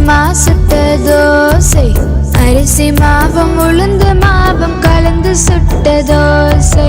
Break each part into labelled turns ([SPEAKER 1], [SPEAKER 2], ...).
[SPEAKER 1] அம்மா சுட்ட தோசை. அரிசி மாவும் உளுந்து மாவும் கலந்து சுட்ட தோசை.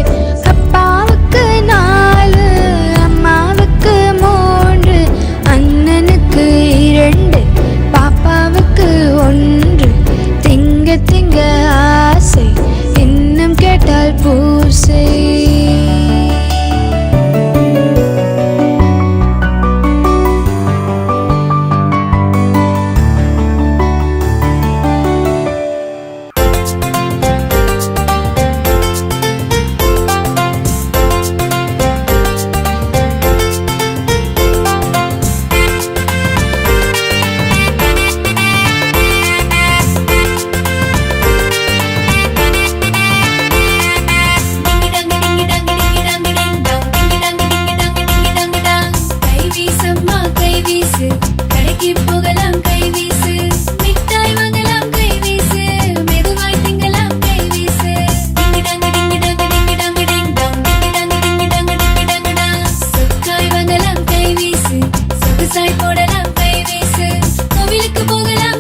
[SPEAKER 2] போகலாம்.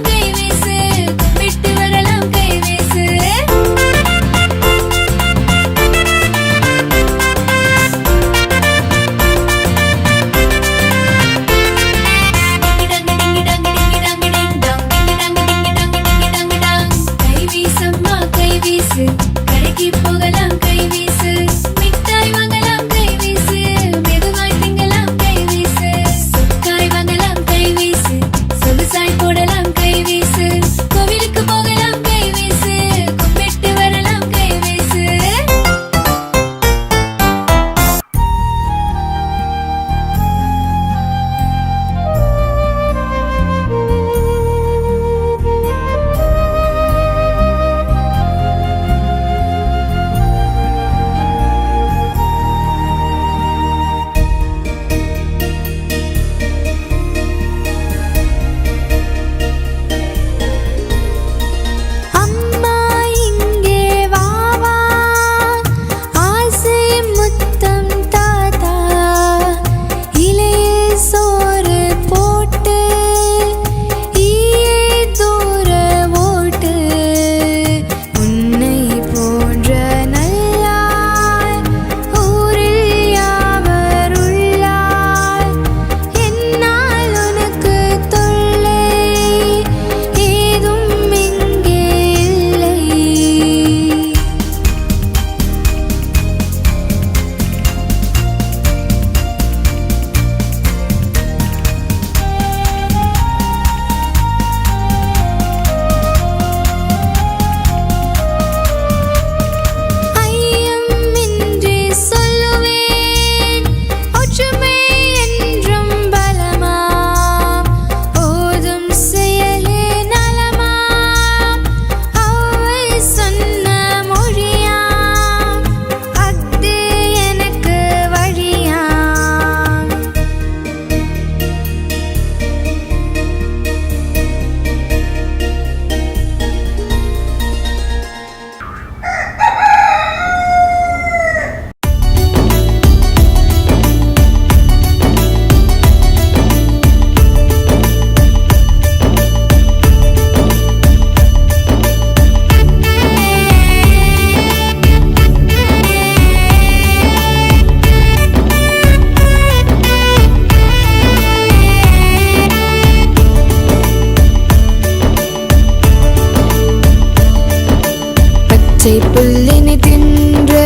[SPEAKER 1] பச்சை புல்லினை தின்று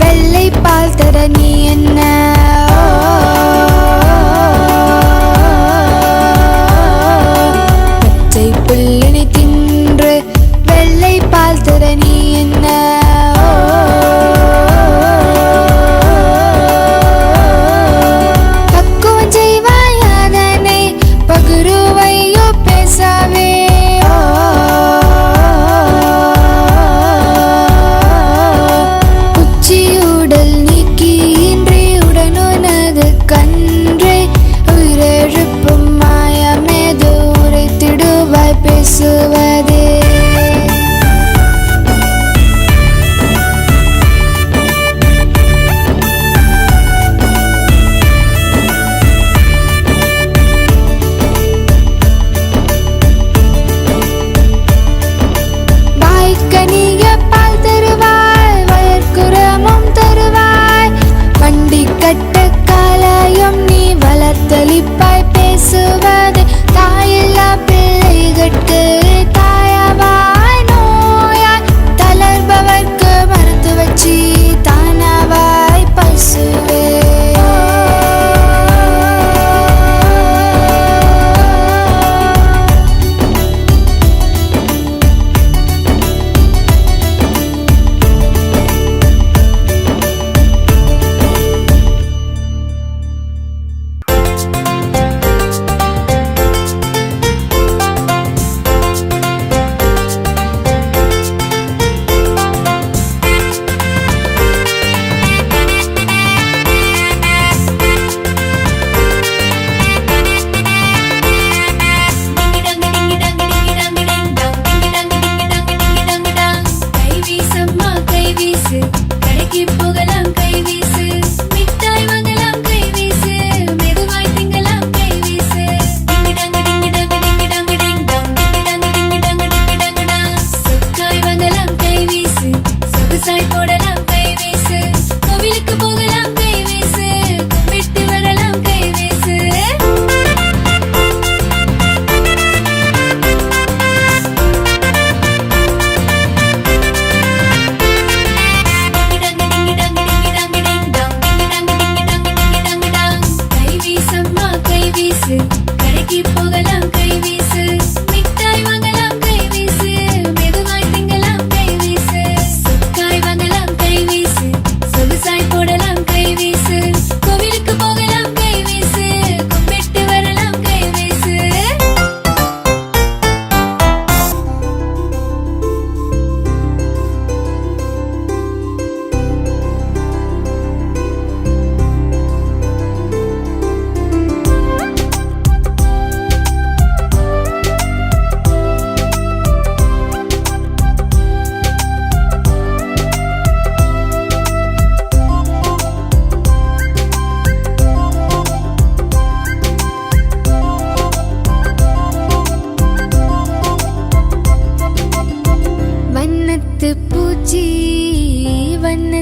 [SPEAKER 1] வெள்ளை பால் தர நீ என்ன?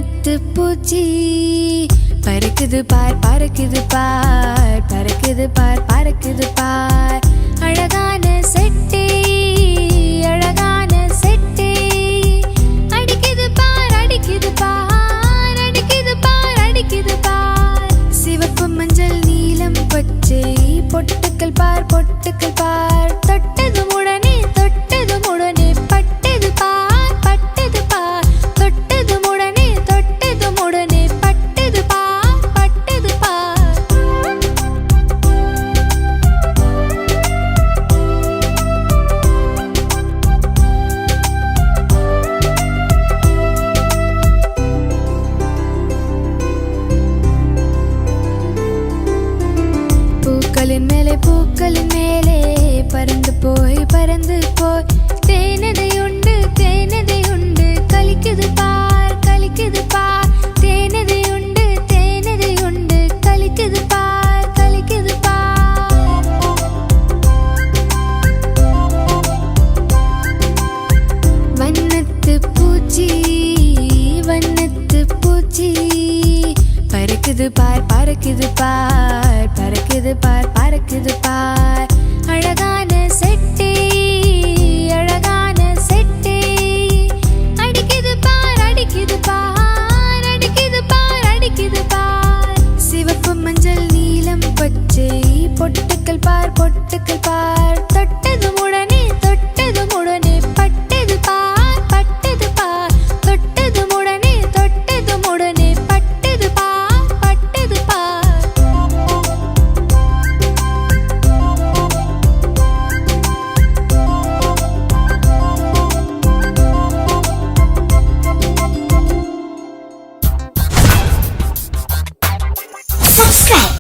[SPEAKER 1] பட்டு பூச்சி. பறக்குது பார் பறக்குது பார். பறக்குது பார் பறக்குது பார். அழகான செட் பூக்களின் மேலே பூக்களின் மேலே. பறந்து போய் பறந்து போய். தேனதை உண்டு தேனதை உண்டு. கலிக்குது பார் கலிக்குது பார். தேனதை உண்டு தேனதை உண்டு. கலிக்குது பார் கலிக்குது பார். வண்ணத்து பூச்சி வண்ணத்து பூச்சி. பறக்குது பார் பறக்குது பார். Did
[SPEAKER 3] the